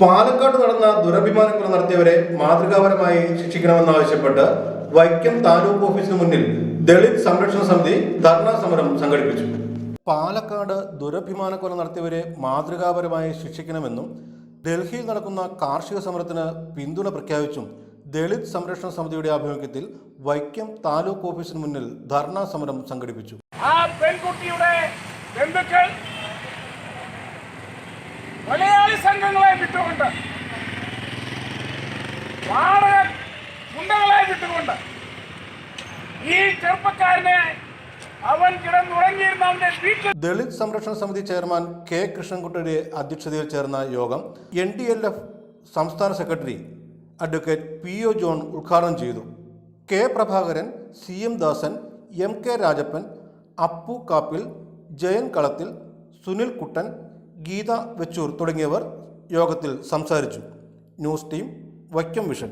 പാലക്കാട് നടന്ന ദുരഭിമാനക്കൊല നടത്തിയവരെ മാതൃകാപരമായി ശിക്ഷിക്കണമെന്നാവശ്യപ്പെട്ട് വൈക്കം താലൂക്ക് ഓഫീസിന് മുന്നിൽ ദളിത് സംരക്ഷണ സമിതി ധർണാ സമരം സംഘടിപ്പിച്ചു. പാലക്കാട് ദുരഭിമാനക്കൊല നടത്തിയവരെ മാതൃകാപരമായി ശിക്ഷിക്കണമെന്നും ഡൽഹിയിൽ നടക്കുന്ന കാർഷിക സമരത്തിന് പിന്തുണ പ്രഖ്യാപിച്ചും ദളിത് സംരക്ഷണ സമിതിയുടെ ആഭിമുഖ്യത്തിൽ വൈക്കം താലൂക്ക് ഓഫീസിന് മുന്നിൽ ധർണാ സമരം സംഘടിപ്പിച്ചു. ആ മലയാളി സംഘങ്ങളെ വിട്ടുകൊണ്ട് വാടക ഗുണ്ടകളെ വിട്ടുകൊണ്ട് ഈ ചെറുപ്പക്കാരനെ അവൻ കിടന്നുറങ്ങിയിരുന്ന അവന്റെ വീട്ടിൽ ദളിത് സംരക്ഷണ സമിതി ചെയർമാൻ കെ കൃഷ്ണൻകുട്ടിയുടെ അധ്യക്ഷതയിൽ ചേർന്ന യോഗം എൻ ഡി എൽ എഫ് സംസ്ഥാന secretary advocate P O John ഉദ്ഘാടനം ചെയ്തു. K Prabhakaran C M Dasan M K Rajappan Appu Kappil Jayan Kalathil Sunil Kuttan Geetha Vechoor തുടങ്ങിയവർ യോഗത്തിൽ സംസാരിച്ചു. News team Vaikom vision.